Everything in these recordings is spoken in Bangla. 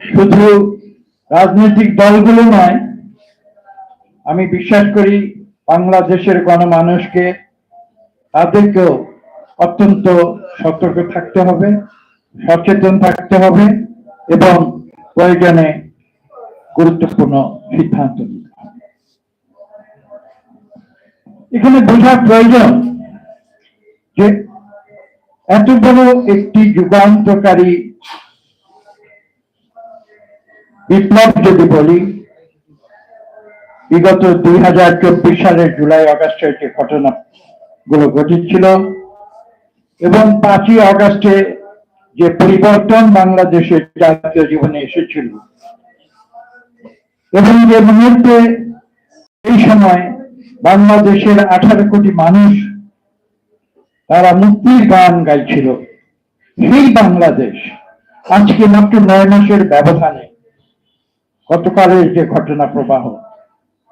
শুধু রাজনৈতিক দলগুলো নয়, আমি বিশ্বাস করি বাংলাদেশের গণমানুষকে তাদেরকেও অত্যন্ত সতর্ক থাকতে হবে, সচেতন থাকতে হবে এবং প্রয়োজনে গুরুত্বপূর্ণ সিদ্ধান্ত এখানে বোঝা প্রয়োজন যে এত বড় একটি যুগান্তকারী বিপ্লব যদি বলি, বিগত দুই হাজার চব্বিশ সালের জুলাই আগস্টের যে ঘটনাগুলো ঘটেছিল এবং পাঁচই আগস্টে যে পরিবর্তন বাংলাদেশের জাতীয় জীবনে এসেছিল, এবং যে মুহূর্তে এই সময় বাংলাদেশের আঠারো কোটি মানুষ তারা মুক্তির গান গাইছিল, সেই বাংলাদেশ আজকে মাত্র নয় মাসের ব্যবধানে গতকালের যে ঘটনা প্রবাহ,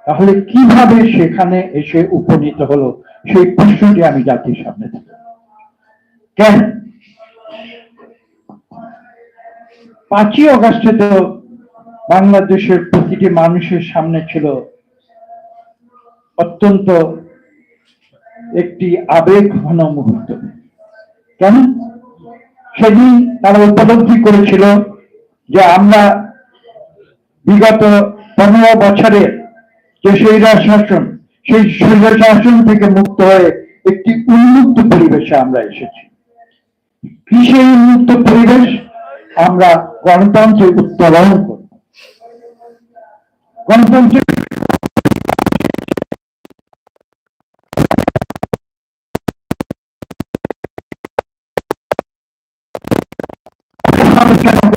তাহলে কীভাবে সেখানে এসে উপনীত হলো, সেই প্রশ্নটি আমি জাতির সামনে কেন? পাঁচই অগাস্টে তো বাংলাদেশের প্রতিটি মানুষের সামনে ছিল অত্যন্ত একটি আবেগ ঘন মুহূর্ত। কেন? সেদিন তারা উপলব্ধি করেছিল যে আমরা বিগত পনেরো বছরে যে স্বৈরার শাসন সেই স্বৈরার শাসন থেকে মুক্ত হয়ে একটি উন্মুক্ত পরিবেশে আমরা এসেছি। কি সেই উন্মুক্ত পরিবেশ? আমরা গণতন্ত্রের উত্তরণ করব। গণতন্ত্রের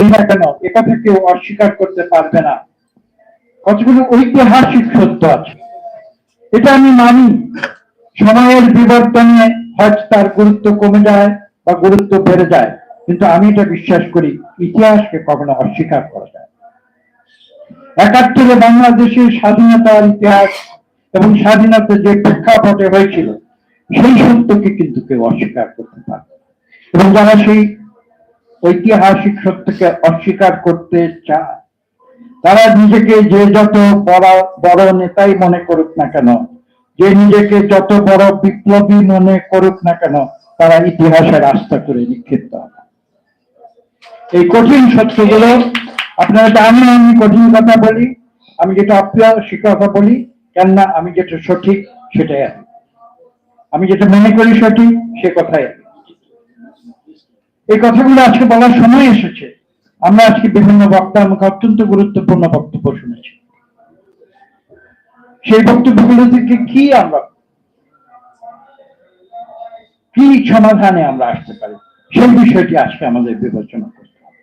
করি না কেন একথা কেউ অস্বীকার করতে পারবে না। কতগুলো ঐতিহাসিক সত্য আছে। এটা আমি মানি। সময়ের বিবর্তনে হয়তো তার গুরুত্ব কমে যায় বা গুরুত্ব বেড়ে যায়। কিন্তু আমি এটা বিশ্বাস করি, ইতিহাসকে কখনো অস্বীকার করা যায় একাত্তরে বাংলাদেশের স্বাধীনতার ইতিহাস এবং স্বাধীনতা যে প্রেক্ষাপটে হয়েছিল, সেই সত্যকে কিন্তু কেউ অস্বীকার করতে পারবে না। এবং যারা সেই ঐতিহাসিক সত্যকে অস্বীকার করতে চায়। তারা নিজেকে যে যত বড় বড় নেতাই মনে করুক না কেন, যে নিজেকে যত বড় বিপ্লবী মনে করুক না কেন, তারা ইতিহাসের আস্থা করে নিক্ষিপ্ত এই কঠিন সত্যগুলো, আপনারা জানেন আমি কঠিন কথা বলি, আমি যেটা অপ্রিয় সে বলি, কেননা আমি যেটা সঠিক সেটাই আমি যেটা মনে করি সঠিক, সে কথাই এই কথাগুলো আজকে বলার সময় এসেছে। আমরা আজকে বিভিন্ন বক্তার মুখে অত্যন্ত গুরুত্বপূর্ণ বক্তব্য শুনেছি। সেই বক্তব্যগুলো থেকে কি আমরা, কি সমাধানে আমরা আসতে পারি? সেই বিষয়টি আজকে আমাদের বিবেচনা করতে হবে।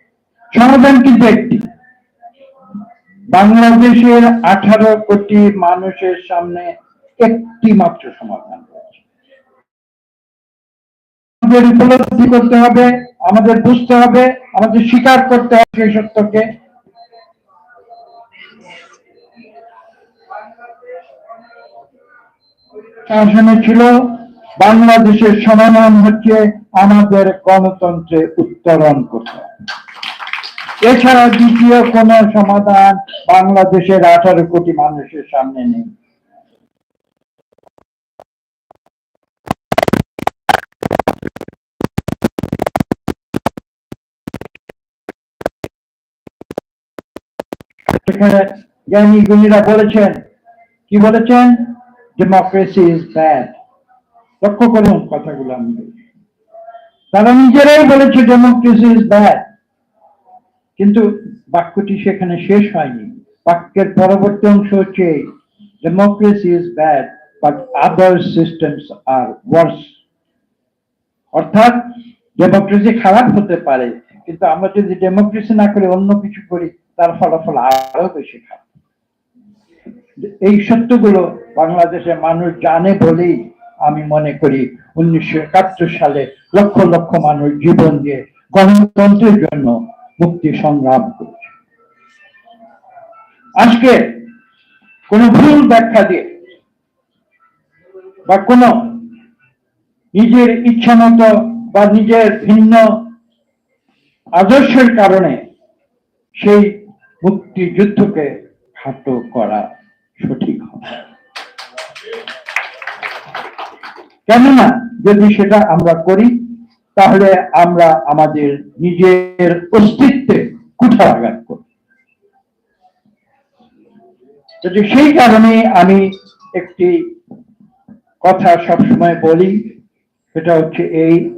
সমাধান কিন্তু একটি। বাংলাদেশের আঠারো কোটি মানুষের সামনে একটি মাত্র সমাধান। আমাদের উপলব্ধি করতে হবে, আমাদের বুঝতে হবে, আমাদের স্বীকার করতে হবে সেই সত্যকে। ছিল, বাংলাদেশের সমাধান হচ্ছে আমাদের গণতন্ত্রে উত্তরণ করতে। এছাড়া দ্বিতীয় কোন সমাধান বাংলাদেশের আঠারো কোটি মানুষের সামনে নেই। সেখানে জ্ঞানী গুণীরা বলেছেন, কি বলেছেন? ডেমোক্রেসি ইজ ব্যাড লক্ষ্য করুন কথাগুলো আমি। তারা নিজেরাই বলেছে ডেমোক্রেসি ইজ ব্যাড কিন্তু বাক্যটি সেখানে শেষ হয়নি। বাক্যের পরবর্তী অংশ হচ্ছে democracy is bad but other systems are worse অর্থাৎ ডেমোক্রেসি খারাপ হতে পারে কিন্তু আমরা যদি ডেমোক্রেসি না করে অন্য কিছু করি, তার ফলাফল আরও বেশি খারাপ। এই সত্যগুলো বাংলাদেশের মানুষ জানে বলেই আমি মনে করি উনিশশো একাত্তর সালে লক্ষ লক্ষ মানুষ জীবন দিয়ে গণতন্ত্রের জন্য মুক্তি সংগ্রাম করেছে। আজকে কোন ভুল ব্যাখ্যা দিয়ে বা কোন নিজের ইচ্ছা মতো বা নিজের ভিন্ন আদর্শের কারণে সেই মুক্তিযুদ্ধকে খাটো করা সঠিক হবে। কেননা যদি সেটা আমরা করি, তাহলে আমরা আমাদের নিজের অস্তিত্বে কুঠারাঘাত করি। যদি সেই কারণে আমি একটি কথা সবসময় বলি, সেটা হচ্ছে এই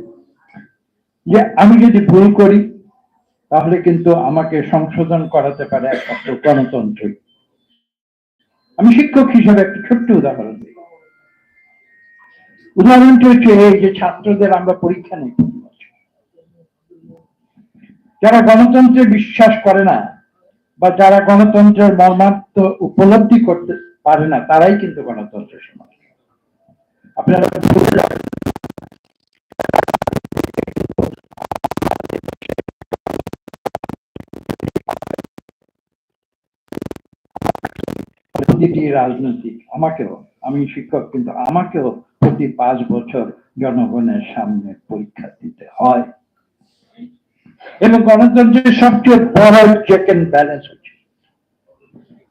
যে আমি যদি ভুল করি তাহলে কিন্তু আমাকে সংশোধন করাতে পারে একমাত্র গণতন্ত্র। আমি শিক্ষক হিসেবে একটি ছোট্ট উদাহরণ দিই। উদাহরণটি হচ্ছে এই যে ছাত্রদের আমরা পরীক্ষা নিই যারা গণতন্ত্রে বিশ্বাস করে না বা যারা গণতন্ত্রের মর্মার্থ উপলব্ধি করতে পারে না, তারাই কিন্তু গণতন্ত্রের সমাজ। আপনারা প্রতিটি রাজনৈতিক, আমাকেও, আমি শিক্ষক, কিন্তু আমাকেও প্রতি পাঁচ বছর জনগণের সামনে পরীক্ষা দিতে হয়। এবং গণতন্ত্রের সবচেয়ে বড় চেক এন্ড ব্যালেন্স হচ্ছে।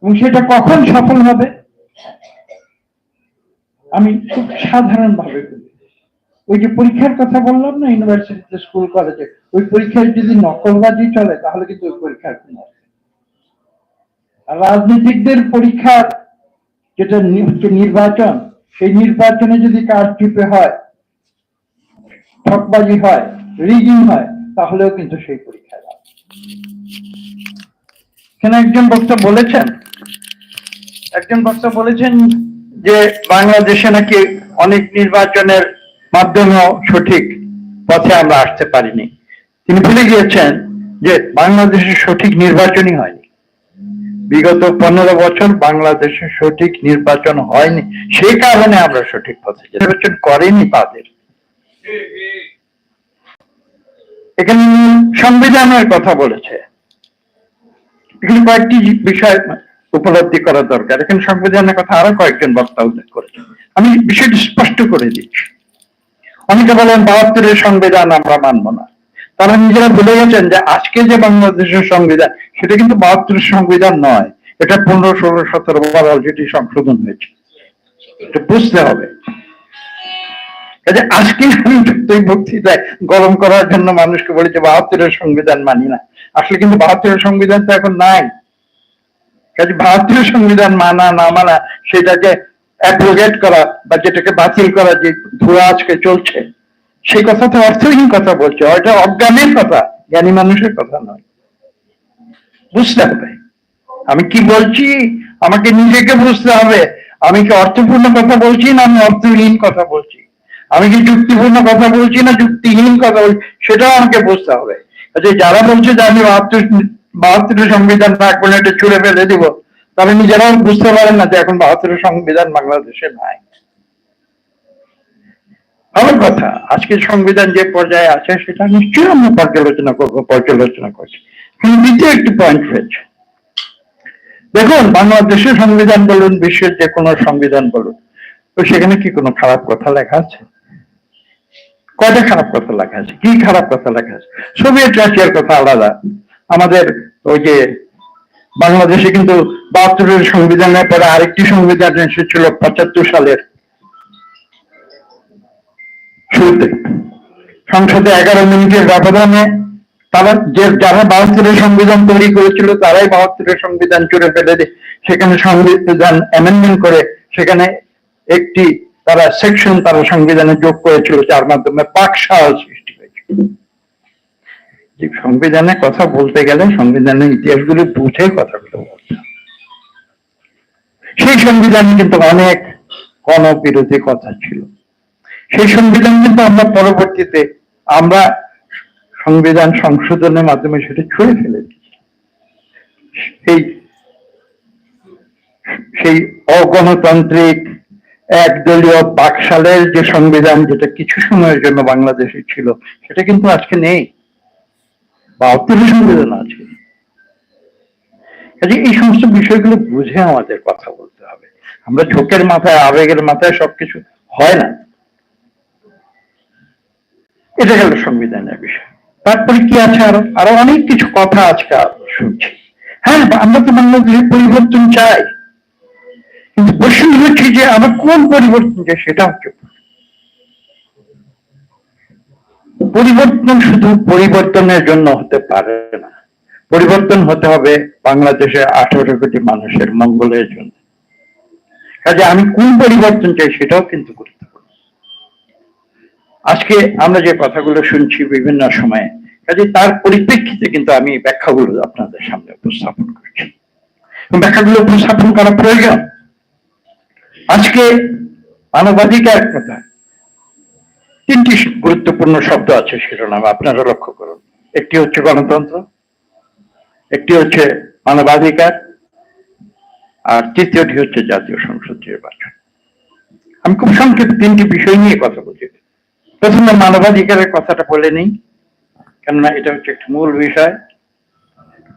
এবং সেটা কখন সফল হবে? আমি খুব সাধারণ ভাবে ওই যে পরীক্ষার কথা বললাম না, ইউনিভার্সিটিতে স্কুল, কলেজে, ওই পরীক্ষায় যদি নকলবাজি চলে, তাহলে কিন্তু ওই পরীক্ষার কোনো রাজনীতিকদের পরীক্ষার যেটা নির্বাচন, সেই নির্বাচনে যদি কারচুপে হয়, ঠকবাজি হয়, রিগিং হয়, তাহলেও কিন্তু সেই পরীক্ষায় লাভ। এখানে একজন বক্তা বলেছেন, একজন বক্তা বলেছেন যে বাংলাদেশে নাকি অনেক নির্বাচনের মাধ্যমেও সঠিক পথে আমরা আসতে পারিনি তিনি ভুলে গিয়েছেন যে বাংলাদেশের সঠিক নির্বাচনই হয়নি বিগত পনেরো বছর বাংলাদেশে সঠিক নির্বাচন হয়নি। সেই কারণে আমরা সঠিক পথে নির্বাচন করেনি তাদের এখানে সংবিধানের কথা বলেছে। এখানে কয়েকটি বিষয় উপলব্ধি করা দরকার। এখানে সংবিধানের কথা আরও কয়েকজন বক্তা উল্লেখ করেছে আমি বিষয়টি স্পষ্ট করে দিচ্ছি। অনেকে বলেন বাহাত্তরের সংবিধান আমরা মানব না। তারা নিজেরা ভুলে গেছেন যে আজকে যে বাংলাদেশের সংবিধান, সেটা কিন্তু বাহাত্তরের সংবিধান নয়। এটা পনেরো, ষোলো, সতেরো বার অলরেডি সংশোধন হয়েছে। বুঝতে হবে। আজকে আমি যতই বক্তৃতায় গরম করার জন্য মানুষকে বলি যে বাহাত্তরের সংবিধান মানি না। আসলে কিন্তু বাহাত্তরের সংবিধান তো এখন নাই। কাজে বাহাত্তরের সংবিধান মানা, না মানা, সেটাকে অ্যাপ্রোগেট করা বা যেটাকে বাতিল করা যে ধুয়া আজকে চলছে সেই কথা তো অর্থহীন কথা বলছে, ওটা অজ্ঞানের কথা, জ্ঞানী মানুষের কথা নয়। বুঝতে হবে। আমি কি বলছি? আমাকে নিজেকে বুঝতে হবে। আমি কি অর্থপূর্ণ কথা বলছি না আমি অর্থহীন কথা বলছি? আমি কি যুক্তিপূর্ণ কথা বলছি না যুক্তিহীন কথা বলছি? সেটাও আমাকে বুঝতে হবে। আচ্ছা যারা বলছে যে আমি বাহাত্তর সংবিধান না করলে এটা ছুড়ে ফেলে দিব তারা নিজেরাও বুঝতে পারেন না যে এখন বাহাত্তরের সংবিধান বাংলাদেশে নাই। আমার কথা। আজকে সংবিধান যে পর্যায়ে আছে, সেটা নিশ্চয়ই আমরা পর্যালোচনা করব, পর্যালোচনা করছি। কিন্তু দ্বিতীয় একটি পয়েন্ট রয়েছে। দেখুন, বাংলাদেশের সংবিধান বলুন, বিশ্বের যে কোনো সংবিধান বলুন, তো সেখানে কি কোনো খারাপ কথা লেখা আছে? কয়টা খারাপ কথা লেখা আছে? কি খারাপ কথা লেখা আছে? সোভিয়েত রাশিয়ার কথা আলাদা। আমাদের ওই যে বাংলাদেশে কিন্তু বাহাত্তরের সংবিধানের পরে আরেকটি সংবিধান এসেছিল পঁচাত্তর সালের। শুরুতে। সংসদে এগারো মিনিটের ব্যবধানে তারা যে যারা বাহাত্তরের সংবিধান তৈরি করেছিল, তারাই বাহাত্তরের সংবিধান চুরে ফেলে সেখানে সংবিধান অ্যামেন্ডমেন্ট করে সেখানে একটি তারা সেকশন তারা সংবিধানে যোগ করেছিল, যার মাধ্যমে পাকশাল সৃষ্টি হয়েছিল। যে সংবিধানে কথা বলতে গেলে সংবিধানের ইতিহাসগুলো বুঝে কথাগুলো বলতে সেই সংবিধানে কিন্তু অনেক গণবিরোধী কথা ছিল। সেই সংবিধান কিন্তু আমরা পরবর্তীতে আমরা সংবিধান সংশোধনের মাধ্যমে সেটা ছুঁড়ে ফেলেছি। সেই সেই অগণতান্ত্রিক একদলীয় বাকশালের যে সংবিধান যেটা কিছু সময়ের জন্য বাংলাদেশে ছিল, সেটা কিন্তু আজকে নেই। বা বাহাত্তরের সংবিধান আছে। কাজে এই সমস্ত বিষয়গুলো বুঝে আমাদের কথা বলতে হবে। আমরা ঝোঁকের মাথায়, আবেগের মাথায় সবকিছু হয় না। এটা গেল সংবিধানের বিষয়। তারপরে কি আছে আরও? আরও অনেক কিছু কথা আজকে শুনছি। হ্যাঁ আমরা তো বাংলাদেশের পরিবর্তন চাই। কিন্তু প্রশ্ন হচ্ছে যে আমরা কোন পরিবর্তন চাই সেটা হচ্ছে পরিবর্তন শুধু পরিবর্তনের জন্য হতে পারে না। পরিবর্তন হতে হবে বাংলাদেশের আঠারো কোটি মানুষের মঙ্গলের জন্য। কাজে আমি কোন পরিবর্তন চাই সেটাও কিন্তু গুরুত্বপূর্ণ আজকে আমরা যে কথাগুলো শুনছি বিভিন্ন সময়ে কাজে তার পরিপ্রেক্ষিতে কিন্তু আমি ব্যাখ্যাগুলো আপনাদের সামনে উপস্থাপন করছি। ব্যাখ্যাগুলো উপস্থাপন করা প্রয়োজন। আজকে মানবাধিকার কথা তিনটি গুরুত্বপূর্ণ শব্দ আছে শিরোনামে, আপনারা লক্ষ্য করুন। একটি হচ্ছে গণতন্ত্র, একটি হচ্ছে মানবাধিকার, আর তৃতীয়টি হচ্ছে জাতীয় সংসদ নির্বাচন। আমি খুব সংক্ষেপে তিনটি বিষয় নিয়ে কথা বলছি। প্রথমে মানবাধিকারের কথাটা বলে নেই, কেননা এটা হচ্ছে একটা মূল বিষয়।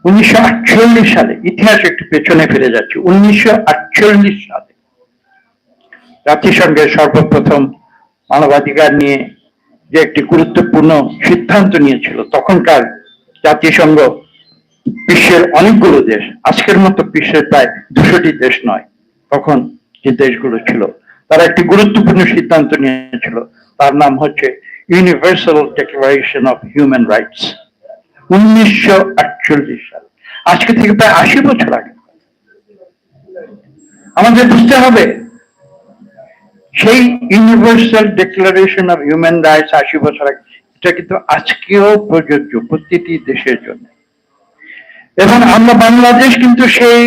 উনিশশো আটচল্লিশ সালে, ইতিহাস একটু পেছনে ফিরে যাচ্ছে। উনিশশো আটচল্লিশ সালে জাতিসংঘের সর্বপ্রথম মানবাধিকার নিয়ে যে একটি গুরুত্বপূর্ণ সিদ্ধান্ত নিয়েছিল, তখনকার জাতিসংঘ বিশ্বের অনেকগুলো দেশ, আজকের মতো বিশ্বের প্রায় দুশোটি দেশ নয়, তখন যে দেশগুলো ছিল, তারা একটি গুরুত্বপূর্ণ সিদ্ধান্ত নিয়েছিল। তার নাম হচ্ছে universal declaration of human rights উনিশশো আটচল্লিশ সাল। আজকে থেকে প্রায় আশি বছর আগে। আমাদের বুঝতে হবে, সেই universal declaration of human rights আশি বছর আগে, এটা কিন্তু আজকেও প্রযোজ্য প্রতিটি দেশের জন্য। এবং আমরা বাংলাদেশ কিন্তু সেই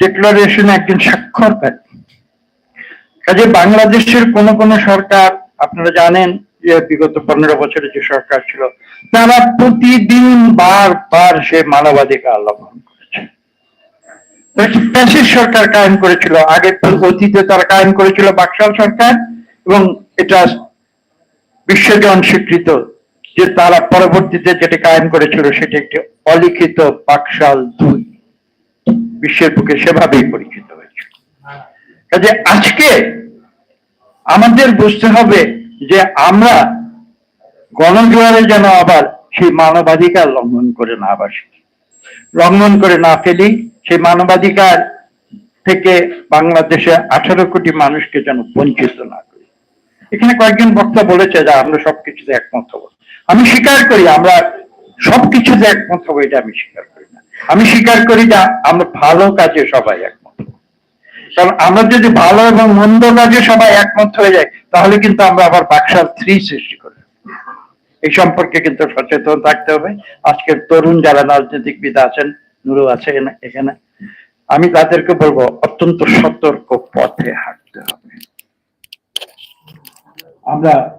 ডিক্লারেশন একজন স্বাক্ষর স্বাক্ষরকারী। কাজে বাংলাদেশের কোন কোন সরকার, আপনারা জানেন যে বিগত পনেরো বছরে যে সরকার ছিল, তারা প্রতিদিন বারবার সে মানবাধিকার লঙ্ঘন করেছে। সরকার কায়েম করেছিল? আগে অতীতে তারা কায়েম করেছিল বাকশাল সরকার এবং এটা বিশ্বজন স্বীকৃত যে তারা পরবর্তীতে যেটা কায়েম করেছিল সেটা একটি অলিখিত বাকশাল দুই। বিশ্বের বুকে সেভাবেই পরিচিত। কাজে আজকে আমাদের বুঝতে হবে যে আমরা গণজোয়ারে যেন আবার সেই মানবাধিকার লঙ্ঘন করে না বাসি। লঙ্ঘন করে না ফেলি, সেই মানবাধিকার থেকে বাংলাদেশে আঠারো কোটি মানুষকে যেন বঞ্চিত না করি। এখানে কয়েকজন বক্তা বলেছে যে আমরা সবকিছুতে একমত হব। আমি স্বীকার করি, আমরা সবকিছুতে একমত হব, এটা আমি স্বীকার করি না। আমি স্বীকার করি যে আমরা ভালো কাজে সবাই একমত। কারণ আমরা যদি ভালো এবং মন্দ কাজে সবাই একমত হয়ে যায় তাহলে কিন্তু আমরা আবার বাক্সার থ্রি সৃষ্টি করি। এই সম্পর্কে কিন্তু সচেতন থাকতে হবে। আজকের তরুণ যারা রাজনীতিকবিদ আছেন, নুরু আছে এখানে- আমি তাদেরকে বলব, অত্যন্ত সতর্ক পথে হাঁটতে হবে। আমরা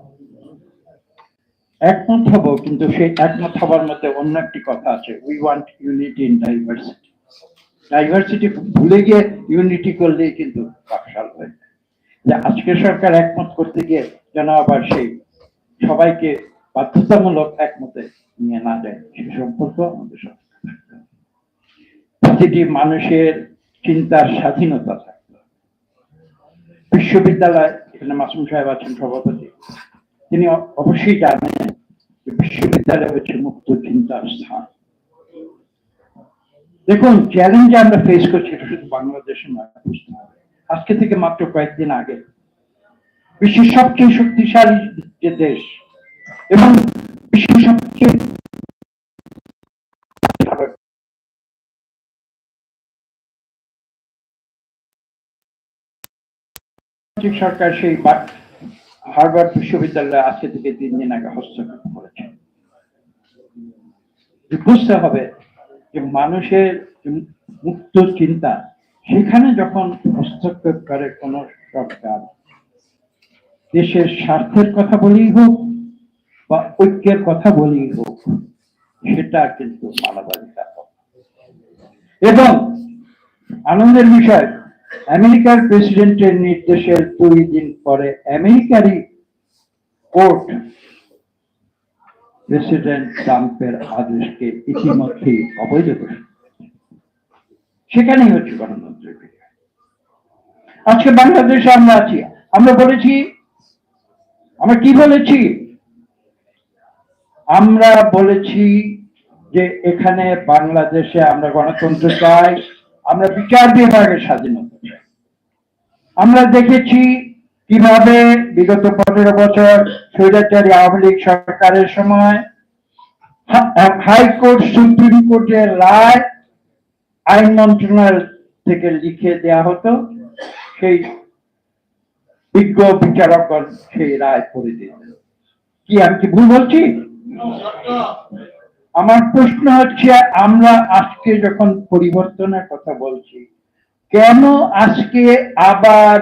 একমত হব, কিন্তু সেই একমত হবার মধ্যে অন্য একটি কথা আছে we want unity in diversity diversity ভুলে গিয়ে ইউনিটি করলেই কিন্তু বাকশাল হয়ে। যায় যে আজকের সরকার একমত করতে গিয়ে যেন আবার সেই সবাইকে বাধ্যতামূলক একমতে নিয়ে না যায়, সে সম্পর্ক আমাদের সচেতন প্রতিটি মানুষের চিন্তার স্বাধীনতা থাকতে বিশ্ববিদ্যালয়, এখানে মাসুম সাহেব আছেন সভাপতি, তিনি অবশ্যই জানেন বিশ্ববিদ্যালয় হচ্ছে মুক্ত চিন্তার স্থান। দেখুন চ্যালেঞ্জ আমরা ফেস করছি, এটা শুধু বাংলাদেশে নয় বুঝতে হবে আজকে থেকে মাত্র কয়েকদিন আগে। বিশ্বের সবচেয়ে শক্তিশালী যে দেশ, এবং বিশ্বের সবচেয়ে সরকার সেই হার্ভার্ড বিশ্ববিদ্যালয়ে আজকে থেকে তিন দিন আগে হস্তক্ষেপ করেছে। বুঝতে হবে যে মানুষের মুক্ত চিন্তা, সেখানে যখন হস্তক্ষেপ করে কোন সরকার, দেশের স্বার্থের কথা বলেই হোক বা ঐক্যের কথা বলেই হোক, সেটা কিন্তু মানবাধিকার এবং আনন্দের বিষয়, আমেরিকার প্রেসিডেন্টের নির্দেশের দুই দিন পরে আমেরিকারই কোর্ট প্রেসিডেন্ট ট্রাম্পের আদেশকে ইতিমধ্যেই অবৈধ করেছে। সেখানেই হচ্ছে গণতন্ত্রের বিজয় আজকে বাংলাদেশে আমরা আছি। আমরা বলেছি, আমরা কি বলেছি? আমরা বলেছি যে এখানে বাংলাদেশে আমরা গণতন্ত্র চাই, আমরা বিচার বিভাগের স্বাধীনতা চাই। আমরা দেখেছি কীভাবে বিগত পনেরো বছর স্বৈরাচারী আওয়ামী লীগ সরকারের সময় হাইকোর্ট, সুপ্রিম কোর্টের রায় আইন মন্ত্রণালয় থেকে লিখে দেয়া হতো, সেই বিজ্ঞ বিচারকগণ সেই রায় করে দিতেন কি, আমি কি ভুল বলছি? আমার প্রশ্ন হচ্ছে, আমরা আজকে যখন পরিবর্তনের কথা বলছি, কেন আজকে আবার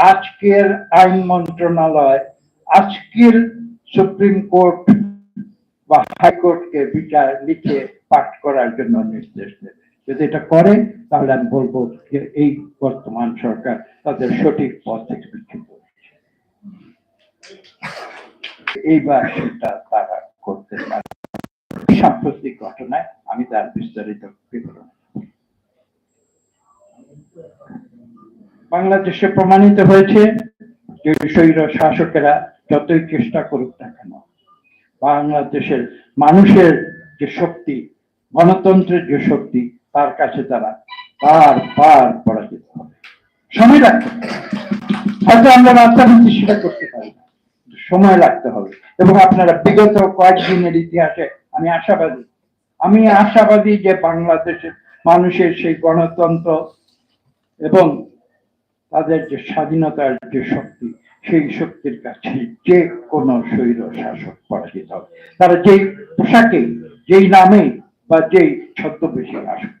আজকের আইন মন্ত্রণালয়, আজকের সুপ্রিম কোর্ট বা হাইকোর্টকে বিচার লিখে পাঠ করার জন্য নির্দেশ দেবে যদি এটা করে, তাহলে আমি বলব এই বর্তমান সরকার তাদের সঠিক পথ থেকে হচ্ছে এইবার সেটা তারা করতে পারে। সাম্প্রতিক ঘটনায় আমি তার বিস্তারিত বিবরণ বাংলাদেশে প্রমাণিত হয়েছে যে স্বৈর শাসকেরা যতই চেষ্টা করুক না কেন, বাংলাদেশের মানুষের যে শক্তি, গণতন্ত্রের যে শক্তি, তার কাছে তারা বার বার পরাজিত হবে সময় লাগতে। হয়তো আমরা রাস্তাভিত্তি সেটা করতে পারি না সময় লাগতে হবে এবং আপনারা বিগত কয়েকদিনের ইতিহাসে আমি আশাবাদী আমি আশাবাদী যে বাংলাদেশের মানুষের সেই গণতন্ত্র এবং তাদের যে স্বাধীনতার যে শক্তি, সেই শক্তির কাছে যে কোনো স্বৈর শাসক পরাজিত হবে। তারা যেই পোশাকে, যেই নামে বা যেই ছদ্মবেশী আসুক।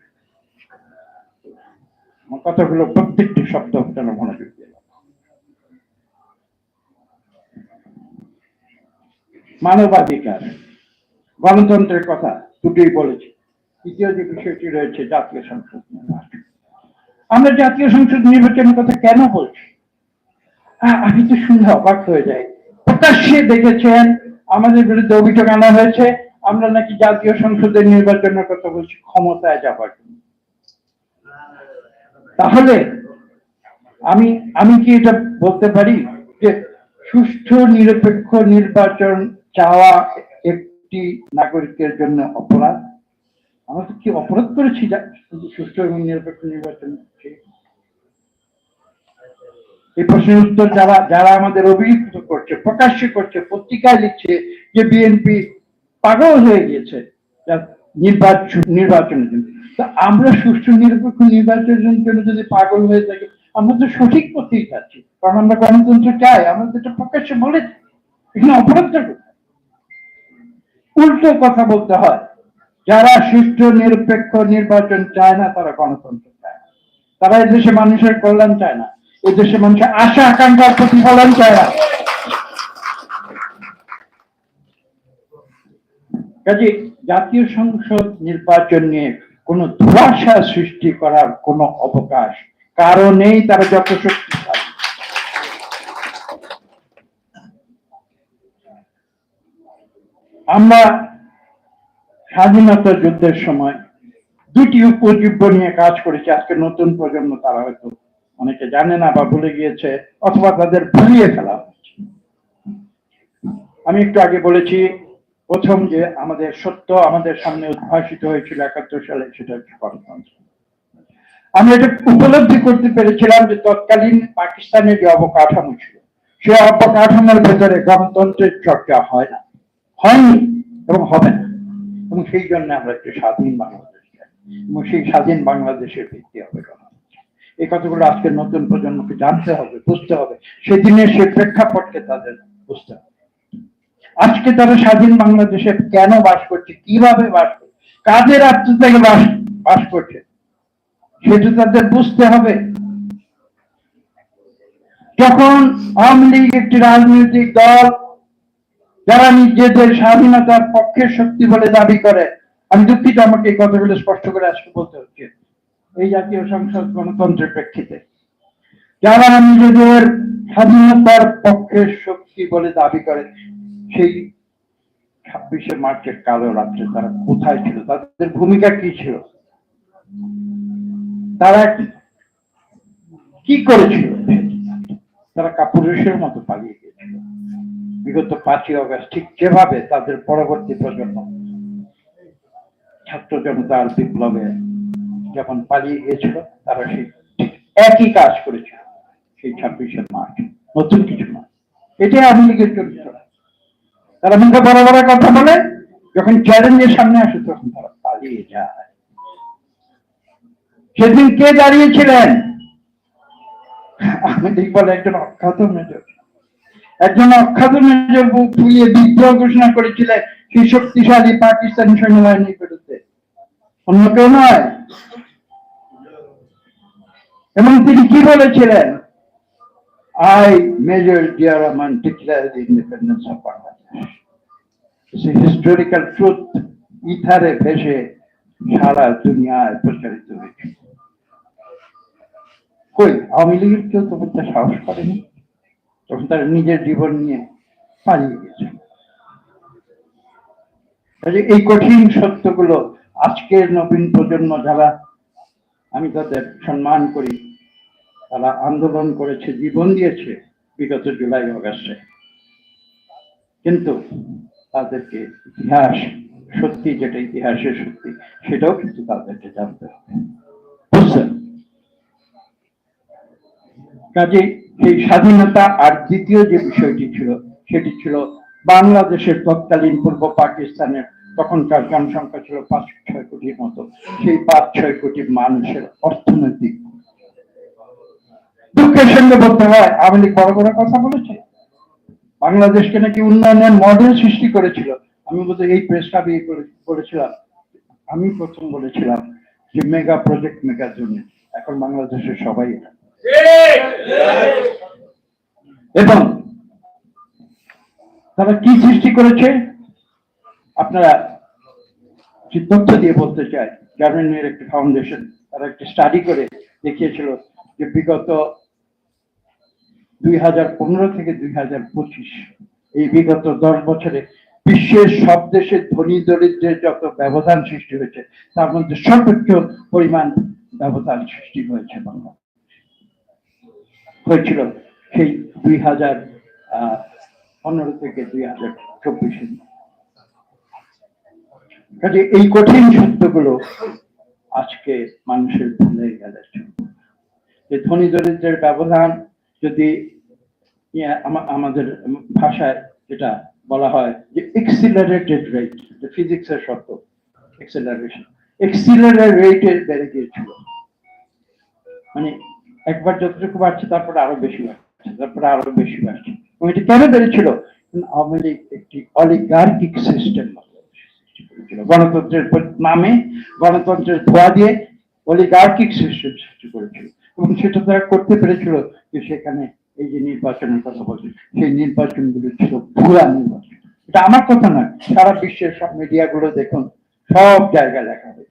কথাগুলো প্রত্যেকটি শব্দ আপনারা মনোযোগ মানবাধিকার, গণতন্ত্রের কথা দুটোই বলেছি। তৃতীয় যে বিষয়টি রয়েছে, জাতীয় সংসদ আমরা জাতীয় সংসদ নির্বাচনের কথা কেন বলছি? আমি তো শুনে অবাক হয়ে যাই। প্রকাশ্যে দেখেছেন, আমাদের বিরুদ্ধে অভিযোগ আনা হয়েছে, আমরা নাকি জাতীয় সংসদের নির্বাচনের কথা বলছি, ক্ষমতায় যাবার জন্য। তাহলে, আমি আমি কি এটা বলতে পারি যে সুষ্ঠু, নিরপেক্ষ নির্বাচন চাওয়া একটি নাগরিকের জন্য অপরাধ? আমরা তো কি অপরাধ করেছি? সুষ্ঠু এবং নিরপেক্ষ নির্বাচন এই প্রশ্নের উত্তর যারা যারা আমাদের অভিযুক্ত করছে, প্রকাশ্যে করছে, পত্রিকায় লিখছে যে বিএনপি পাগল হয়ে গিয়েছে নির্বাচন নির্বাচনের জন্য। তা আমরা সুষ্ঠু, নিরপেক্ষ নির্বাচনের জন্য যদি পাগল হয়ে থাকি? আমরা তো সঠিক পথেই যাচ্ছি। কারণ আমরা গণতন্ত্র চাই, আমরা এটা প্রকাশ্যে বলেছি। এখানে অপরাধটা? উল্টো কথা বলতে হয়। যারা সুষ্ঠু, নিরপেক্ষ নির্বাচন চায় না, তারা গণতন্ত্র চায় না। তারা এদেশে মানুষের কল্যাণ চায় না। এদেশে মানুষের আশা আকাঙ্ক্ষার প্রতিফলন চায় না। কাজে জাতীয় সংসদ নির্বাচন নিয়ে কোনো ধোঁয়াশা সৃষ্টি করার কোনো অবকাশ কারণেই তারা যত শক্তিশালী। আমরা স্বাধীনতা যুদ্ধের সময় দুটি উপজীব্য নিয়ে কাজ করেছি আজকে নতুন প্রজন্ম, তারা হয়তো অনেকে জানে না বা ভুলে গিয়েছে অথবা তাদের ভুলিয়ে ফেলা হয়েছে। আমি একটু আগে বলেছি, প্রথম যে আমাদের সত্য আমাদের সামনে উদ্ভাসিত হয়েছিল একাত্তর সালে, সেটা হচ্ছে গণতন্ত্র। আমি এটা উপলব্ধি করতে পেরেছিলাম যে তৎকালীন পাকিস্তানের যে অবকাঠামো ছিল সে অবকাঠামোর ভেতরে গণতন্ত্রের চর্চা হয় না, হয়নি এবং হবে না। এবং সেই জন্য আমরা একটি স্বাধীন বাংলাদেশ চাই। এবং সেই স্বাধীন বাংলাদেশের ভিত্তি হবে এই কথাগুলো আজকে নতুন প্রজন্মকে জানতে হবে, বুঝতে হবে। সেদিনের সে প্রেক্ষাপটকে তাদের বুঝতে হবে। আজকে তারা স্বাধীন বাংলাদেশে কেন বাস করছে, কীভাবে বাস করছে, কাদের আত্মত্যাগে বাস বাস করছে, সেটা তাদের বুঝতে হবে। যখন আওয়ামী লীগ একটি রাজনৈতিক দল যারা নিজেদের স্বাধীনতার পক্ষের শক্তি বলে দাবি করে, আমি দুঃখিত আমাকে এই কথাগুলো স্পষ্ট করে আজকে বলতে হচ্ছে এই জাতীয় সংসদ গণতন্ত্রের প্রেক্ষিতে। যারা নিজেদের স্বাধীনতার পক্ষের শক্তি বলে দাবি করে, সেই ছাব্বিশে মার্চের কালো রাত্রে তারা কোথায় ছিল? তাদের ভূমিকা কি ছিল? তারা কি করেছিল? তারা কাপুরুষের মতো পালিয়ে বিগত পাঁচই অগস্ট ঠিক যেভাবে তাদের পরবর্তী প্রজন্ম, ছাত্র জনতার বিপ্লবে যখন পালিয়ে গিয়েছিল, তারা সেই ঠিক একই কাজ করেছিল, সেই ছাব্বিশে মার্চ। নতুন কিছু নয়। এটাই আওয়ামী লীগের চরিত্র। তারা মুখে বড় বড় কথা বলে, যখন চ্যালেঞ্জের সামনে আসে, তখন তারা পালিয়ে যায়। সেদিন কে দাঁড়িয়েছিলেন? আমি ঠিক বলে একজন অখ্যাত মেজর। একজন অখ্যাত মেজর বুক ফুলিয়ে বিদ্রোহ ঘোষণা করেছিলেন সেই শক্তিশালী পাকিস্তানি সৈন্যবাহিনীর বিরুদ্ধে। অন্য কেউ নয়। এবং তিনি কি বলেছিলেন? I major Zia Rahman declare the independence of Bangladesh historical truth ইথারে ভেসে সারা দুনিয়ায় প্রচারিত হয়েছে। কই, আওয়ামী লীগের কেউ তখন সাহস করেনি? তখন তারা নিজের জীবন নিয়ে পালিয়ে গেছে। কাজে এই কঠিন সত্যগুলো আজকের নবীন প্রজন্ম যারা, আমি তাদের সম্মান করি, তারা আন্দোলন করেছে, জীবন দিয়েছে বিগত জুলাই অগাস্টে। কিন্তু তাদেরকে ইতিহাস, সত্যি যেটা ইতিহাসের সত্যি, সেটাও কিন্তু তাদেরকে জানতে হবে। বুঝছেন? কাজে সেই স্বাধীনতা আর দ্বিতীয় যে বিষয়টি ছিল, সেটি ছিল বাংলাদেশের তৎকালীন পূর্ব পাকিস্তানের, তখনকার জনসংখ্যা ছিল পাঁচ, ছয় কোটির মতো। সেই পাঁচ, ছয় কোটি মানুষের অর্থনৈতিক দুঃখের সঙ্গে বলতে হয়, আওয়ামী লীগ বড় বড় কথা বলেছে। বাংলাদেশকে নাকি উন্নয়নের মডেল সৃষ্টি করেছিল। আমি বোধ এই প্রেসটা বলেছিলাম। আমি প্রথম বলেছিলাম যে মেগা প্রজেক্ট মেগার জন্য এখন বাংলাদেশের সবাই এটা। এবং তারা কি সৃষ্টি করেছে? আপনারা তথ্য দিয়ে বলতে চাই জার্মানির একটি ফাউন্ডেশন তারা একটি স্টাডি করে দেখিয়েছিল যে বিগত দুই হাজার পনেরো থেকে দুই হাজার পঁচিশ, এই বিগত দশ বছরে বিশ্বের সব দেশে ধনী দরিদ্রের যত ব্যবধান সৃষ্টি হয়েছে, তার মধ্যে সর্বোচ্চ পরিমাণ ব্যবধান সৃষ্টি হয়েছে বাংলা হয়েছিল সেই দুই হাজার পনেরো থেকে দুই হাজার চব্বিশে। কাজে এই কঠিন সত্যগুলো আজকে মানুষের ভুলে গেলে যে ধনী দরিদ্রের ব্যবধান যদি আমাদের ভাষায় যেটা বলা হয় যে এক্সিলারেটেড রেট ফিজিক্সের শব্দ এক্সিলারেশন এক্সিলারেট রেটে বেড়ে গিয়েছিল। মানে একবার যতটুকু বাড়ছে, তারপরে আরও বেশি বাড়ছে, তারপরে আরও বেশি বাড়ছে। এবং এটি কেন বেড়েছিল? আওয়ামী লীগ একটি অলিগার্কিক সিস্টেম গণতন্ত্রের নামে, গণতন্ত্রের ধোয়া দিয়ে অলিগার্কিক সিস্টেম সৃষ্টি করেছিল। এবং সেটা তারা করতে পেরেছিল যে সেখানে এই যে নির্বাচনের কথা বলছে, সেই নির্বাচনগুলো ছিল ভুয়া নির্বাচন। এটা আমার কথা নয়, সারা বিশ্বের সব মিডিয়াগুলো দেখুন, সব জায়গায় লেখা হয়েছে।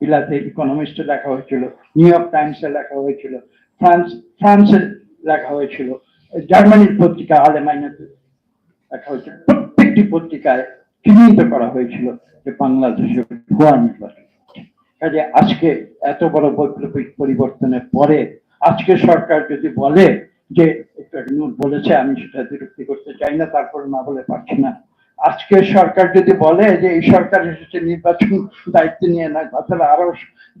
বিলাতে ইকোনমিস্টে লেখা হয়েছিল নিউ ইয়র্ক টাইমসে লেখা হয়েছিল ফ্রান্স ফ্রান্সে লেখা হয়েছিল জার্মানির পত্রিকা আলেমাইনাতে লেখা হয়েছিল, প্রত্যেকটি পত্রিকায় চিহ্নিত করা হয়েছিল যে বাংলাদেশে ভুয়া নির্বাচন। কাজে আজকে এত বড় বৈপ্লবিক পরিবর্তনের পরে আজকে সরকার যদি বলে যে, একটু বলেছে, আমি সেটা বিরক্তি করতে চাই না, তারপরে না বলে পারছি না। আজকে সরকার যদি বলে যে এই সরকার এসেছে নির্বাচন দায়িত্ব নিয়ে না তাহলে আরও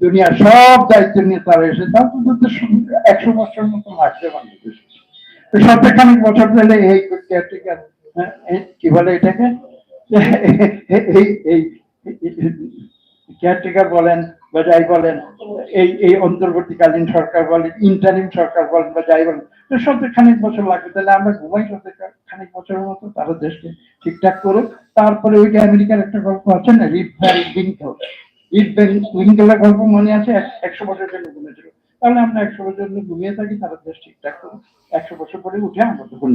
দুনিয়ার সব দায়িত্ব নিয়ে তারা এসে তার তো একশো বছর মতো লাগবে বাংলাদেশ তো সপ্তাহখানিক বছর ধরে এই কেয়ারটেকার কি বলে এটাকে এই কেয়ারটেকার বলেন বা যাই বলেন, এই এই অন্তর্বর্তীকালীন সরকার বলেন ইন্টারিম সরকার বলেন বা যাই বলেন সত্তর খানিক বছর লাগবে, তাহলে আমরা ঘুমাই সত্তর খানিক বছরের মতো, তারা দেশকে ঠিকঠাক করুক। তারপরে ওই যে আমেরিকার একটা গল্প আছে না রিপ ভ্যারি বিঙ্কল রিপ ভ্যারি বিঙ্কলের গল্প মনে আছে? একশো বছর জন্য ঘুমেছিল তাহলে আমরা একশো বছর জন্য ঘুমিয়ে থাকি, তারা দেশ ঠিকঠাক করুক। একশো বছর পরে উঠে আমরা তো হবে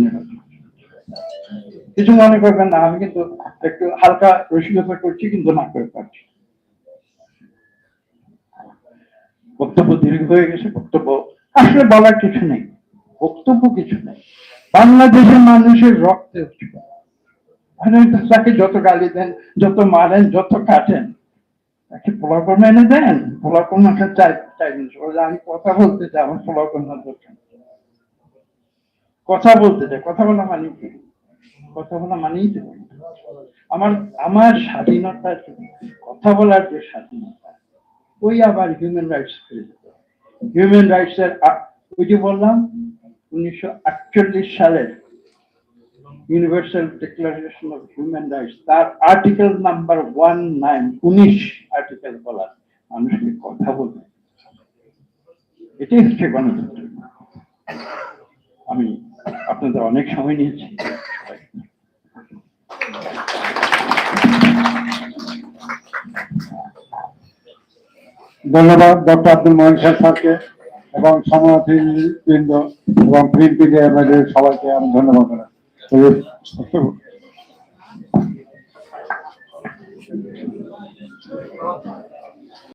কিছু মনে করবেন না, আমি কিন্তু একটু হালকা রসিকতা করছি, কিন্তু না করে পারছি। বক্তব্য দীর্ঘ হয়ে গেছে, বক্তব্য আসলে বলার কিছু নেই, বক্তব্য কিছু নেই। বাংলাদেশের মানুষের রক্তে তাকে যত গালি দেন, যত মারেন, যত কাটেন, তাকে পোলাকর্ম এনে দেন। পোলাকর্ম চাই আমি কথা বলতে চাই, আমার পোলাকর্ম দরকার কথা বলতে চাই, কথা বলা মানে কি? কথা বলা মানেই তো আমার আমার স্বাধীনতা কথা বলার যে স্বাধীনতা ওই আবার হিউম্যান রাইটস হিউম্যান রাইটস এর আ- ওই যে বললাম, উনিশশো আটচল্লিশ সালের universal declaration of human rights তার আর্টিকেল নাম্বার ওয়ান নাইন উনিশ আর্টিকেল বলা মানুষকে কথা বলবে। এটাই হচ্ছে গণতন্ত্র। আমি আপনাদের অনেক সময় নিয়েছি। ধন্যবাদ ডক্টর আব্দুল মহিন স্যারকে এবং সমাজবৃন্দ এবং এমএলএ সবাইকে আমি ধন্যবাদ জানাই।